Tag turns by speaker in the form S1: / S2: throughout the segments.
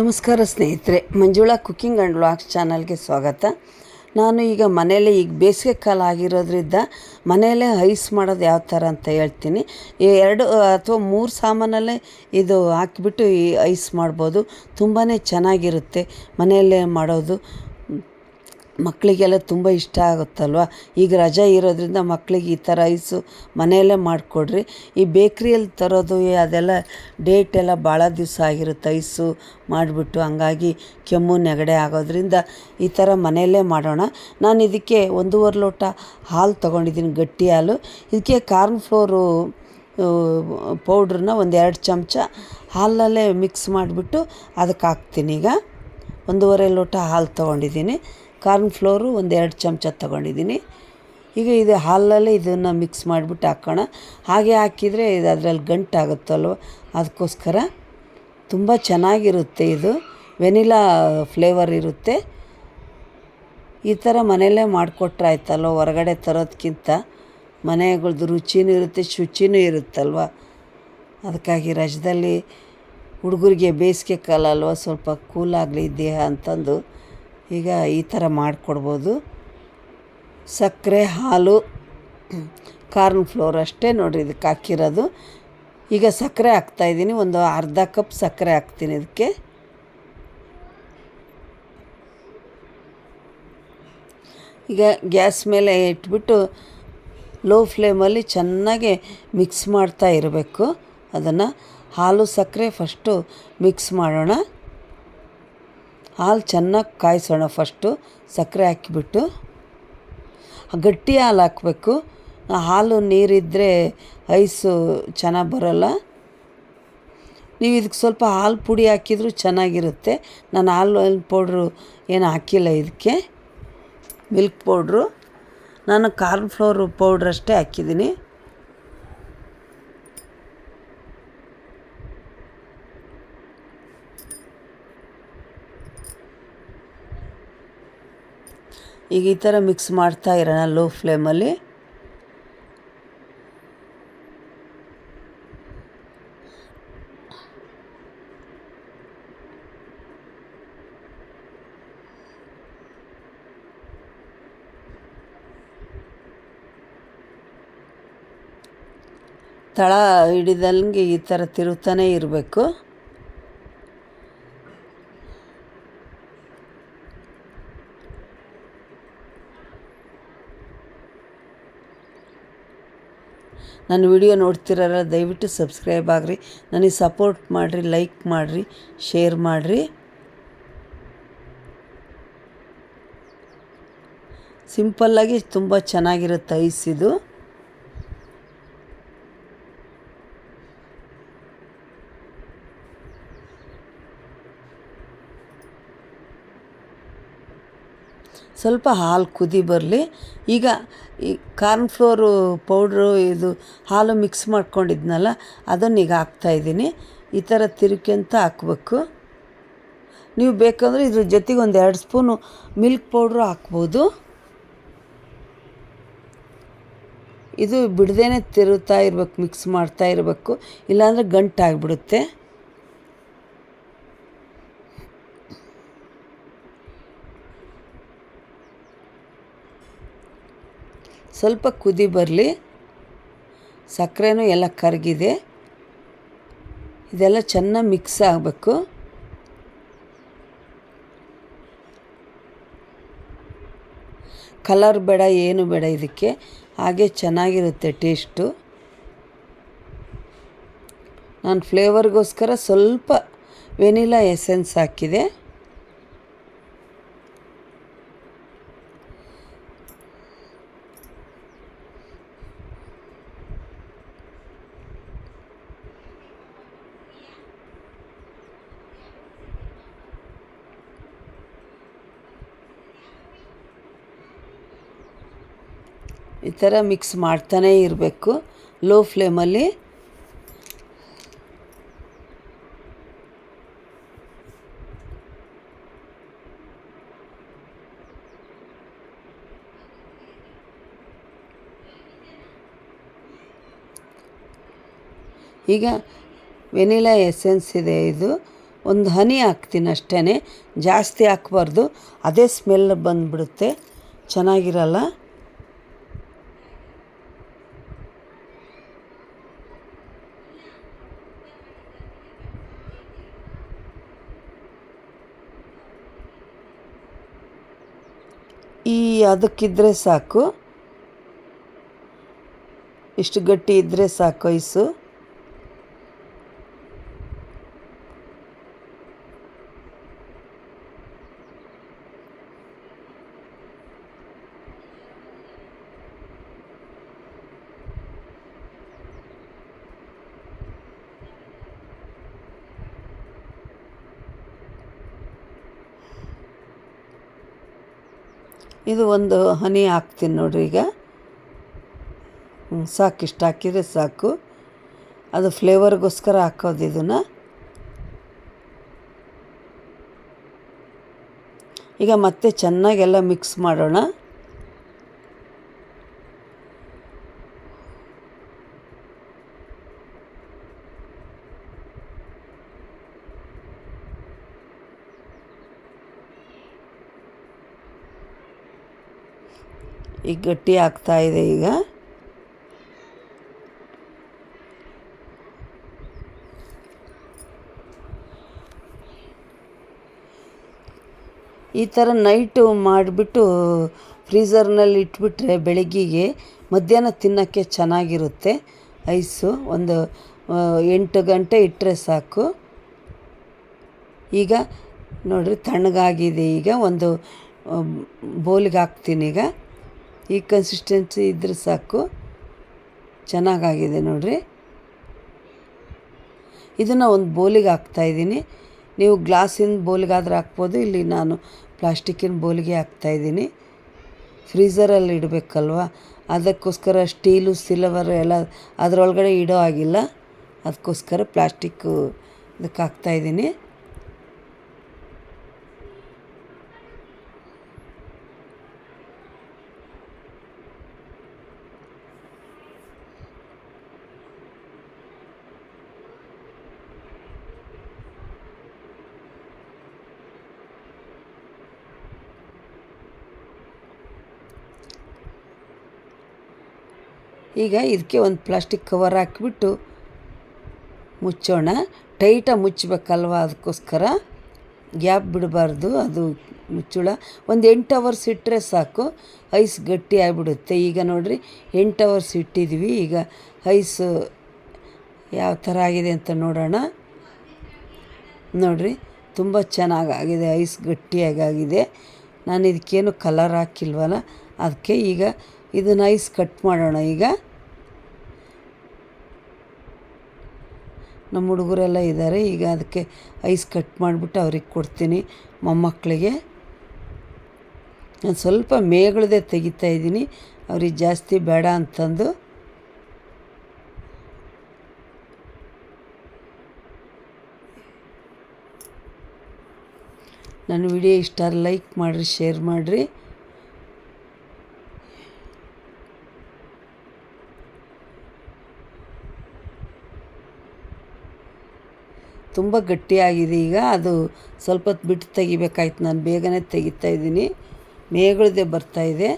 S1: ನಮಸ್ಕಾರ ಸ್ನೇಹಿತರೆ, Manjula cooking and vlogs ಚಾನಲ್ಗೆ ಸ್ವಾಗತ. ನಾನು ಈಗ ಮನೆಯಲ್ಲೇ ಈಗ ಬೇಸಿಗೆ ಕಾಲ ಆಗಿರೋದ್ರಿಂದ ಮನೆಯಲ್ಲೇ ಐಸ್ ಮಾಡೋದು ಯಾವ ಥರ ಅಂತ ಹೇಳ್ತೀನಿ. ಎರಡು ಅಥವಾ ಮೂರು ಸಾಮಾನಲ್ಲೇ ಇದು ಹಾಕಿಬಿಟ್ಟು ಈ ಐಸ್ ಮಾಡ್ಬೋದು. ತುಂಬಾ ಚೆನ್ನಾಗಿರುತ್ತೆ ಮನೆಯಲ್ಲೇ ಮಾಡೋದು. ಮಕ್ಕಳಿಗೆಲ್ಲ ತುಂಬ ಇಷ್ಟ ಆಗುತ್ತಲ್ವ? ಈಗ ರಜೆ ಇರೋದ್ರಿಂದ ಮಕ್ಕಳಿಗೆ ಈ ಥರ ಐಸು ಮನೆಯಲ್ಲೇ ಮಾಡಿಕೊಡ್ರಿ. ಈ ಬೇಕ್ರಿಯಲ್ಲಿ ತರೋದು ಅದೆಲ್ಲ ಡೇಟ್ ಎಲ್ಲ ಭಾಳ ದಿವಸ ಆಗಿರುತ್ತೆ ಐಸು ಮಾಡಿಬಿಟ್ಟು, ಹಂಗಾಗಿ ಕೆಮ್ಮು ನೆಗಡೆ ಆಗೋದ್ರಿಂದ ಈ ಥರ ಮನೆಯಲ್ಲೇ ಮಾಡೋಣ. ನಾನು ಇದಕ್ಕೆ ಒಂದೂವರೆ ಲೋಟ ಹಾಲು ತೊಗೊಂಡಿದ್ದೀನಿ, ಗಟ್ಟಿ ಹಾಲು. ಇದಕ್ಕೆ ಕಾರ್ನ್ ಫ್ಲೋರು ಪೌಡ್ರನ್ನ ಒಂದು ಎರಡು ಚಮಚ ಹಾಲಲ್ಲೇ ಮಿಕ್ಸ್ ಮಾಡಿಬಿಟ್ಟು ಅದಕ್ಕೆ ಹಾಕ್ತೀನಿ ಈಗ. ಒಂದೂವರೆ ಲೋಟ ಹಾಲು ತೊಗೊಂಡಿದ್ದೀನಿ. ಕಾರ್ನ್ ಫ್ಲೋರು ಒಂದು ಎರಡು ಚಮಚ ತೊಗೊಂಡಿದ್ದೀನಿ. ಈಗ ಇದು ಹಾಲಲ್ಲೇ ಇದನ್ನು ಮಿಕ್ಸ್ ಮಾಡಿಬಿಟ್ಟು ಹಾಕೋಣ. ಹಾಗೆ ಹಾಕಿದರೆ ಇದು ಅದರಲ್ಲಿ ಗಂಟಾಗುತ್ತಲ್ವ? ಅದಕ್ಕೋಸ್ಕರ ತುಂಬ ಚೆನ್ನಾಗಿರುತ್ತೆ ಇದು. ವೆನಿಲಾ ಫ್ಲೇವರ್ ಇರುತ್ತೆ. ಈ ಥರ ಮನೆಯಲ್ಲೇ ಮಾಡಿಕೊಟ್ರೆ ಆಯ್ತಲ್ವ? ಹೊರಗಡೆ ತರೋದಕ್ಕಿಂತ ಮನೆಗಳದ್ದು ರುಚಿನೂ ಇರುತ್ತೆ, ಶುಚಿನೂ ಇರುತ್ತಲ್ವ? ಅದಕ್ಕಾಗಿ ರಜದಲ್ಲಿ ಹುಡುಗರಿಗೆ ಬೇಸಿಗೆ ಕಾಲ ಅಲ್ವ? ಸ್ವಲ್ಪ ಕೂಲಾಗಲಿ ದೇಹ ಅಂತಂದು. ಈಗ ಈ ಥರ ಮಾಡಿಕೊಡ್ಬೋದು. ಸಕ್ಕರೆ, ಹಾಲು, ಕಾರ್ನ್ ಫ್ಲೋರ್ ಅಷ್ಟೇ ನೋಡಿರಿ ಇದಕ್ಕೆ ಹಾಕಿರೋದು. ಈಗ ಸಕ್ಕರೆ ಹಾಕ್ತಾಯಿದ್ದೀನಿ ಒಂದು ಅರ್ಧ ಕಪ್ ಸಕ್ಕರೆ ಹಾಕ್ತೀನಿ ಇದಕ್ಕೆ. ಈಗ ಗ್ಯಾಸ್ ಮೇಲೆ ಇಟ್ಬಿಟ್ಟು ಲೋ ಫ್ಲೇಮಲ್ಲಿ ಚೆನ್ನಾಗಿ ಮಿಕ್ಸ್ ಮಾಡ್ತಾ ಇರಬೇಕು. ಅದನ್ನು ಹಾಲು, ಸಕ್ಕರೆ ಫಸ್ಟು ಮಿಕ್ಸ್ ಮಾಡೋಣ. ಹಾಲು ಚೆನ್ನಾಗಿ ಕಾಯಿಸೋಣ ಫಸ್ಟು. ಸಕ್ಕರೆ ಹಾಕಿಬಿಟ್ಟು ಗಟ್ಟಿ ಹಾಲು ಹಾಕಬೇಕು. ಹಾಲು ನೀರಿದ್ದರೆ ಐಸು ಚೆನ್ನಾಗಿ ಬರೋಲ್ಲ. ನೀವು ಇದಕ್ಕೆ ಸ್ವಲ್ಪ ಹಾಲು ಪುಡಿ ಹಾಕಿದರೂ ಚೆನ್ನಾಗಿರುತ್ತೆ. ನಾನು ಹಾಲು ಪೌಡ್ರು ಏನು ಹಾಕಿಲ್ಲ ಇದಕ್ಕೆ. Milk powder. ನಾನು ಕಾರ್ನ್ ಫ್ಲೋರು ಪೌಡ್ರ್ ಅಷ್ಟೇ ಹಾಕಿದ್ದೀನಿ. ಈಗ ಈ ಥರ ಮಿಕ್ಸ್ ಮಾಡ್ತಾ ಇರೋಣ ಲೋ ಫ್ಲೇಮಲ್ಲಿ. ತಳ ಹಿಡಿದಂಗೆ ಈ ಥರ ತಿರುತ್ತಾನೆ ಇರಬೇಕು. ನನ್ನ ವಿಡಿಯೋ ನೋಡ್ತಿರಲ್ಲ, ದಯವಿಟ್ಟು ಸಬ್ಸ್ಕ್ರೈಬ್ ಆಗಿರಿ. ನನಗೆ ಸಪೋರ್ಟ್ ಮಾಡಿರಿ ಲೈಕ್ ಮಾಡಿರಿ ಶೇರ್ ಮಾಡಿರಿ. ಸಿಂಪಲ್ಲಾಗಿ ತುಂಬ ಚೆನ್ನಾಗಿರುತ್ತೆ ಐಸ್ ಇದು. ಸ್ವಲ್ಪ ಹಾಲು ಕುದಿ ಬರಲಿ. ಈಗ ಈ ಕಾರ್ನ್ ಫ್ಲೋರು ಪೌಡ್ರು ಇದು ಹಾಲು ಮಿಕ್ಸ್ ಮಾಡ್ಕೊಂಡಿದ್ನಲ್ಲ, ಅದನ್ನು ಈಗ ಹಾಕ್ತಾಯಿದ್ದೀನಿ ಈ ಥರ ತಿರುಕ್ಯಂತ ಹಾಕ್ಬೇಕು. ನೀವು ಬೇಕಂದರೆ ಇದ್ರ ಜೊತೆಗೆ ಒಂದು ಎರಡು ಸ್ಪೂನು ಮಿಲ್ಕ್ ಪೌಡ್ರು ಹಾಕ್ಬೋದು. ಇದು ಬಿಡದೇನೆ ತಿರುತ್ತಾ ಇರಬೇಕು, ಮಿಕ್ಸ್ ಮಾಡ್ತಾ ಇರಬೇಕು. ಇಲ್ಲಾಂದರೆ ಗಂಟಾಗಿಬಿಡುತ್ತೆ. ಸ್ವಲ್ಪ ಕುದಿ ಬರಲಿ. ಸಕ್ಕರೆನೂ ಎಲ್ಲ ಕರಗಿದೆ. ಇದೆಲ್ಲ ಚೆನ್ನಾಗಿ ಮಿಕ್ಸ್ ಆಗಬೇಕು. ಕಲರ್ ಬೇಡ, ಏನು ಬೇಡ ಇದಕ್ಕೆ. ಹಾಗೆ ಚೆನ್ನಾಗಿರುತ್ತೆ ಟೇಸ್ಟು ನಾನು ಫ್ಲೇವರ್ಗೋಸ್ಕರ ಸ್ವಲ್ಪ ವೆನಿಲಾ ಎಸೆನ್ಸ್ ಹಾಕಿದೆ. ಈ ಥರ ಮಿಕ್ಸ್ ಮಾಡ್ತಾನೇ ಇರಬೇಕು. ಲೋ ಫ್ಲೇಮಲ್ಲಿ. ಈಗ ವೆನಿಲಾ ಎಸೆನ್ಸ್ ಇದೆ ಇದು. ಒಂದು ಹನಿ ಹಾಕ್ತೀನಿ ಅಷ್ಟೇ ಜಾಸ್ತಿ ಹಾಕ್ಬಾರ್ದು. ಅದೇ ಸ್ಮೆಲ್ ಬಂದುಬಿಡುತ್ತೆ. ಚೆನ್ನಾಗಿರಲ್ಲ. ಅದಕ್ಕಿದ್ರೆ ಸಾಕು. ಇಷ್ಟು ಗಟ್ಟಿ ಇದ್ದರೆ ಸಾಕು ಐಸು. ಇದು ಒಂದು ಹನಿ ಹಾಕ್ತೀನಿ ನೋಡಿರಿ ಈಗ. ಸಾಕು ಇಷ್ಟು ಹಾಕಿದರೆ ಸಾಕು. ಅದು ಫ್ಲೇವರ್ಗೋಸ್ಕರ ಹಾಕೋದು ಇದನ್ನು. ಈಗ ಮತ್ತೆ ಚೆನ್ನಾಗೆಲ್ಲ ಮಿಕ್ಸ್ ಮಾಡೋಣ. ಈಗ ಗಟ್ಟಿ ಆಗ್ತಾ ಇದೆ ಈಗ. ಈ ಥರ ನೈಟು ಮಾಡಿಬಿಟ್ಟು ಫ್ರೀಝರ್ನಲ್ಲಿ ಇಟ್ಬಿಟ್ರೆ ಬೆಳಗ್ಗೆಗೆ ಮಧ್ಯಾಹ್ನ ತಿನ್ನೋಕ್ಕೆ ಚೆನ್ನಾಗಿರುತ್ತೆ. ಐಸು ಒಂದು ಎಂಟು ಗಂಟೆ ಇಟ್ಟರೆ ಸಾಕು. ಈಗ ನೋಡಿರಿ ತಣ್ಣಗಾಗಿದೆ ಈಗ ಒಂದು ಬೌಲಿಗೆ ಹಾಕ್ತೀನಿ ಈಗ. ಈ ಕನ್ಸಿಸ್ಟೆನ್ಸಿ ಇದ್ದರೆ ಸಾಕು. ಚೆನ್ನಾಗಾಗಿದೆ ನೋಡಿರಿ. ಇದನ್ನು ಒಂದು ಬೋಲಿಗೆ ಹಾಕ್ತಾಯಿದ್ದೀನಿ ನೀವು ಗ್ಲಾಸಿನ ಬೌಲಿಗಾದ್ರೆ ಹಾಕ್ಬೋದು, ಇಲ್ಲಿ ನಾನು ಪ್ಲಾಸ್ಟಿಕ್ಕಿನ ಬೌಲಿಗೆ ಹಾಕ್ತಾಯಿದ್ದೀನಿ ಫ್ರೀಝರಲ್ಲಿ ಇಡಬೇಕಲ್ವ? ಅದಕ್ಕೋಸ್ಕರ ಸ್ಟೀಲು, ಸಿಲ್ವರ್ ಎಲ್ಲ ಅದರೊಳಗಡೆ ಇಡೋ ಆಗಿಲ್ಲ ಅದಕ್ಕೋಸ್ಕರ ಪ್ಲಾಸ್ಟಿಕ್ಕು ಇದಕ್ಕೆ ಹಾಕ್ತಾಯಿದ್ದೀನಿ ಈಗ ಇದಕ್ಕೆ ಒಂದು ಪ್ಲಾಸ್ಟಿಕ್ ಕವರ್ ಹಾಕಿಬಿಟ್ಟು ಮುಚ್ಚೋಣ. ಟೈಟಾಗಿ ಮುಚ್ಚಬೇಕಲ್ವ ಅದಕ್ಕೋಸ್ಕರ? ಗ್ಯಾಪ್ ಬಿಡಬಾರ್ದು, ಅದು ಮುಚ್ಚಳ. ಒಂದು ಎಂಟು ಅವರ್ಸ್ ಇಟ್ಟರೆ ಸಾಕು. ಐಸ್ ಗಟ್ಟಿ ಆಗಿಬಿಡುತ್ತೆ. ಈಗ ನೋಡಿರಿ, ಎಂಟು ಅವರ್ಸ್ ಇಟ್ಟಿದ್ವಿ. ಈಗ ಐಸ್ ಯಾವ ಥರ ಆಗಿದೆ ಅಂತ ನೋಡೋಣ. ನೋಡಿರಿ, ತುಂಬ ಚೆನ್ನಾಗಾಗಿದೆ. ಐಸ್ ಗಟ್ಟಿಯಾಗಿ ಆಗಿದೆ ನಾನು ಇದಕ್ಕೇನು ಕಲರ್ ಹಾಕಿಲ್ವಲ್ಲ? ಅದಕ್ಕೆ ಈಗ ಇದನ್ನು ನೈಸ್ ಕಟ್ ಮಾಡೋಣ ಈಗ. ನಮ್ಮ ಹುಡುಗರೆಲ್ಲ ಇದ್ದಾರೆ, ಈಗ ಅದಕ್ಕೆ ಐಸ್ ಕಟ್ ಮಾಡಿಬಿಟ್ಟು ಅವ್ರಿಗೆ ಕೊಡ್ತೀನಿ ಮೊಮ್ಮಕ್ಕಳಿಗೆ. ನಾನು ಸ್ವಲ್ಪ ಮೇಗಳದೇ ತೆಗಿತಾ ಇದ್ದೀನಿ, ಅವ್ರಿಗೆ ಜಾಸ್ತಿ ಬೇಡ ಅಂತಂದು. ನನ್ನ ವಿಡಿಯೋ ಇಷ್ಟ ಲೈಕ್ ಮಾಡಿರಿ, ಶೇರ್ ಮಾಡಿರಿ. ತುಂಬ ಗಟ್ಟಿಯಾಗಿದೆ ಈಗ. ಅದು ಸ್ವಲ್ಪ ಹೊತ್ತು ಬಿಟ್ಟು ತೆಗಿಬೇಕಾಯ್ತು. ನಾನು ಬೇಗನೆ ತೆಗಿತಾ ಇದ್ದೀನಿ. ಮೇಗಳದೇ ಬರ್ತಾಯಿದೆ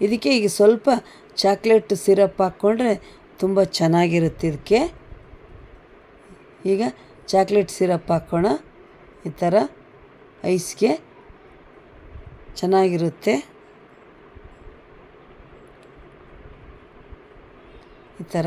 S1: ಇದಕ್ಕೆ ಈಗ ಸ್ವಲ್ಪ ಚಾಕ್ಲೇಟ್ ಸಿರಪ್ ಹಾಕ್ಕೊಂಡ್ರೆ ತುಂಬ ಚೆನ್ನಾಗಿರುತ್ತೆ ಇದಕ್ಕೆ. ಈಗ ಚಾಕ್ಲೇಟ್ ಸಿರಪ್ ಹಾಕೋಣ. ಈ ಥರ ಐಸ್ಗೆ ಚೆನ್ನಾಗಿರುತ್ತೆ. ಈ ಥರ